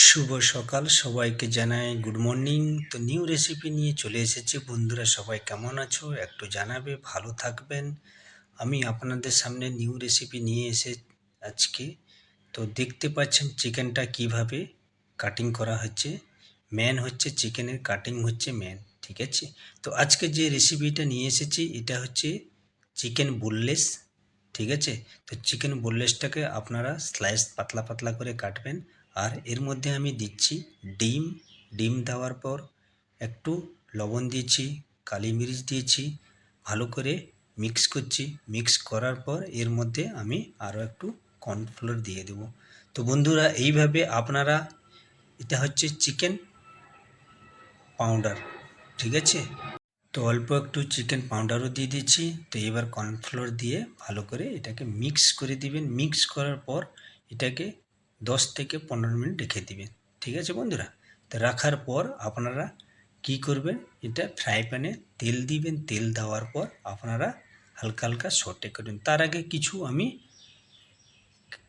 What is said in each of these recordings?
শুভ সকাল সবাইকে জানাই গুড মর্নিং তো নিউ রেসিপি নিয়ে চলে এসেছি। বন্ধুরা সবাই কেমন আছো? একটু জানাবে, ভালো থাকবেন। আমি আপনাদের সামনে নিউ রেসিপি নিয়ে এসে আজকে। তো দেখতে পাচ্ছেন চিকেনটা কীভাবে কাটিং করা হচ্ছে। ম্যান হচ্ছে চিকেনের কাটিং হচ্ছে ম্যান ঠিক আছে? তো আজকে যে রেসিপিটা নিয়ে এসেছি, এটা হচ্ছে চিকেন বোনলেস ঠিক আছে? তো চিকেন বোনলেসটাকে আপনারা স্লাইস পাতলা পাতলা করে কাটবেন। আর এর মধ্যে আমি দিচ্ছি ডিম। ডিম দেওয়ার পর একটু লবণ দিয়েছি, কালি মিরিচ দিয়েছি, ভালো করে মিক্স করছি। মিক্স করার পর এর মধ্যে আমি আরও একটু কর্নফ্লোর দিয়ে দেবো। তো বন্ধুরা, এইভাবে আপনারা, এটা হচ্ছে চিকেন পাউডার, ঠিক আছে? তো অল্প একটু চিকেন পাউডারও দিয়ে দিচ্ছি। তো এবার কর্নফ্লোর দিয়ে ভালো করে এটাকে মিক্স করে দিবেন। মিক্স করার পর এটাকে দশ থেকে পনেরো মিনিট রেখে দিবেন ঠিক আছে বন্ধুরা? তো রাখার পর আপনারা কি করবেন? এটা ফ্রাই প্যানে তেল দিবেন। তেল দেওয়ার পর আপনারা হালকা হালকা সটে করবেন তার আগে কিছু আমি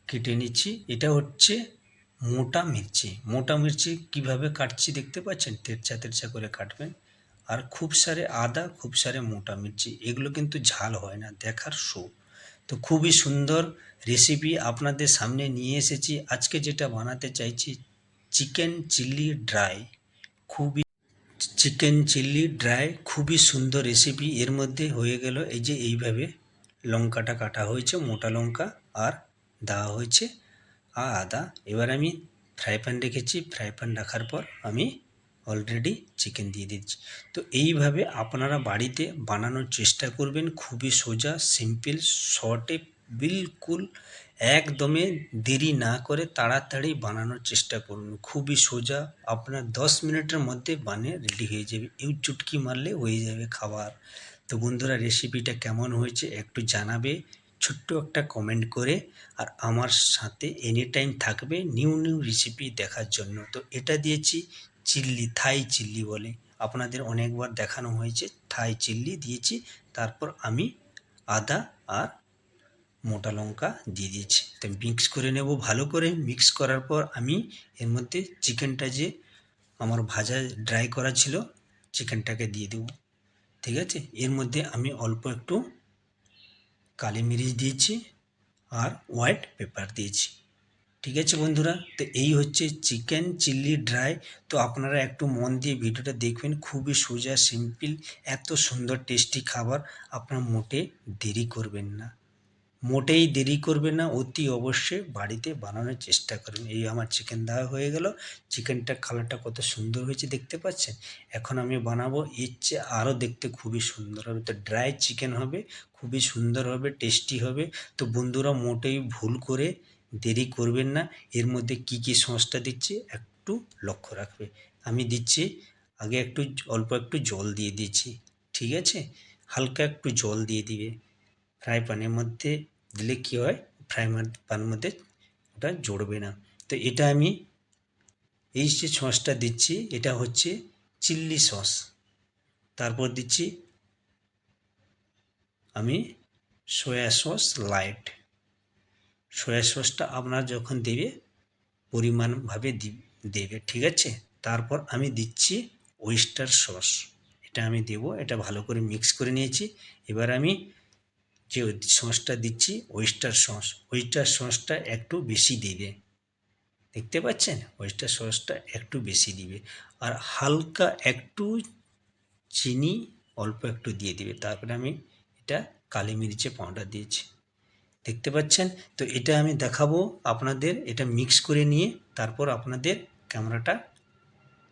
কেটে নিচ্ছি। এটা হচ্ছে মোটা মির্চি। মোটা মির্চি কীভাবে কাটছি দেখতে পাচ্ছেন? তেরচা তেরচা করে কাটবেন। আর খুব সারে আদা, খুব সারে মোটা মির্চি। এগুলো কিন্তু ঝাল হয় না। দেখার শো। তো খুবই সুন্দর রেসিপি আপনাদের সামনে নিয়ে এসেছি। আজকে যেটা বানাতে চাইছি চিকেন চিলি ড্রাই খুবই চিকেন চিলি ড্রাই খুবই সুন্দর রেসিপি এর মধ্যে হয়ে গেল এই যে এইভাবে লঙ্কাটা কাটা হয়েছে, মোটা লঙ্কা আর দেওয়া হয়েছে, আর আদা। এবার আমি ফ্রাই প্যান রেখেছি। ফ্রাই প্যান রাখার পর আমি অলরেডি চিকেন দিয়ে দিচ্ছি। তো এইভাবে আপনারা বাড়িতে বানানোর চেষ্টা করবেন। খুবই সোজা সিম্পল শর্টে বিলকুল একদমে দেরি না করে তাড়াতাড়ি বানানোর চেষ্টা করুন। খুবই সোজা, আপনার দশ মিনিটের মধ্যে বানিয়ে রেডি হয়ে যাবে। এই চুটকি মারলে হয়ে যাবে খাবার। তো বন্ধুরা রেসিপিটা কেমন হয়েছে একটু জানাবে। ছোট্ট একটা কমেন্ট করে আর আমার সাথে এনি টাইম থাকবে নিউ নিউ রেসিপি দেখার জন্য। তো এটা দিয়েছি চিল্লি, থাই চিল্লি বলে। আপনাদের অনেকবার দেখানো হয়েছে, থাই চিল্লি দিয়েছি, তারপর আমি আদা আর মোটা লঙ্কা দিয়ে দিয়েছি। তো মিক্স করে নেব, ভালো করে মিক্স করার পর আমি এর মধ্যে চিকেনটা যে আমার ভাজা ড্রাই করা ছিল চিকেনটাকে দিয়ে দেব। ঠিক আছে? এর মধ্যে আমি অল্প একটু কালি মিরিচ দিয়েছি আর হোয়াইট পেপার দিয়েছি। ঠিক আছে বন্ধুরা? তো এই হচ্ছে চিকেন চিলি ড্রাই। তো আপনারা একটু মন দিয়ে ভিডিওটা দেখবেন, খুবই সোজা, সিম্পল, এত সুন্দর, টেস্টি খাবার। আপনারা মোটে দেরি করবেন না। মোটেই দেরি করবেন না, অতি অবশ্যই বাড়িতে বানানোর চেষ্টা করবেন। এই আমার চিকেন দেওয়া হয়ে গেল। চিকেনটা কালারটা কত সুন্দর হয়েছে, দেখতে পাচ্ছেন? এখন আমি বানাবো, এর চেয়ে আরও দেখতে খুবই সুন্দর হবে। তো ড্রাই চিকেন হবে, খুবই সুন্দর হবে, টেস্টি হবে। তো বন্ধুরা, মোটেই ভুল করে দেরি করবেন না, এর মধ্যে কি কি সসটা দিচ্ছে একটু লক্ষ্য রাখবে। আমি দিচ্ছি, আগে একটু অল্প একটু জল দিয়ে দিচ্ছি, ঠিক আছে? হালকা একটু জল দিয়ে দিবে। ফ্রাই প্যানের মধ্যে দিলে কী হয়? ফ্রাই প্যানের মধ্যে ওটা জড়বে না। তো এটা আমি এই যে সসটা দিচ্ছি, এটা হচ্ছে চিল্লি সস। তারপর দিচ্ছি আমি সয়া সস লাইট। সয়া সসটা আপনার যখন দেবে, পরিমাণভাবে দেবে, ঠিক আছে? তারপর আমি দিচ্ছি ওয়েস্টার সস এটা আমি দেব, এটা ভালো করে মিক্স করে নিয়েছি। এবার আমি যে সসটা দিচ্ছি ওয়েস্টার সস ওয়েস্টার সসটা একটু বেশি দেবে। দেখতে পাচ্ছেন? ওয়েস্টার সসটা একটু বেশি দিবে। আর হালকা একটু চিনি, অল্প একটু দিয়ে দিবে। তারপরে আমি এটা কালি মিরিচে পাউডার দিয়েছি। দেখতে পাচ্ছেন? তো এটা আমি দেখাবো আপনাদের, এটা মিক্স করে নিয়ে তারপর আপনাদের ক্যামেরাটা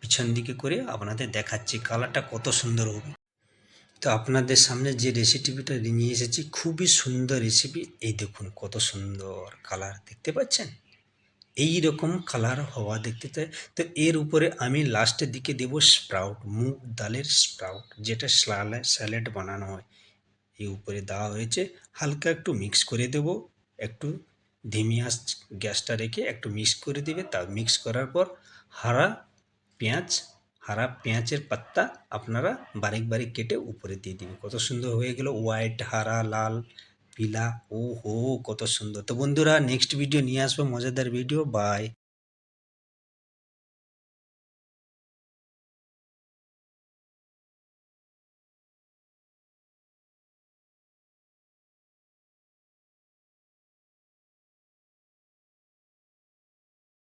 পিছন দিকে করে আপনাদের দেখাচ্ছি কালারটা কত সুন্দর হবে। তো আপনাদের সামনে যে রেসিপিটা নিয়ে এসেছি, খুবই সুন্দর রেসিপি এই দেখুন কত সুন্দর কালার দেখতে পাচ্ছেন? এই রকম কালার হওয়া দেখতে চাই তো এর উপরে আমি লাস্টের দিকে দেব স্প্রাউট মুগ ডালের স্প্রাউট যেটা স্যালাড বানানো হয়। এই উপরে দেওয়া হয়েছে, হালকা একটু মিক্স করে দেব। একটু ধিমি আঁচ গ্যাসটা রেখে একটু মিক্স করে দেবে। তা মিক্স করার পর হারা পেঁয়াজ হারা পেঁয়াজের পাত্তা আপনারা বারিক বারিক কেটে উপরে দিয়ে দিবেন কত সুন্দর হয়ে গেল হোয়াইট হারা লাল, পিলা ও হো কত সুন্দর। তো বন্ধুরা নেক্সট ভিডিও নিয়ে আসব, মজাদার ভিডিও বাই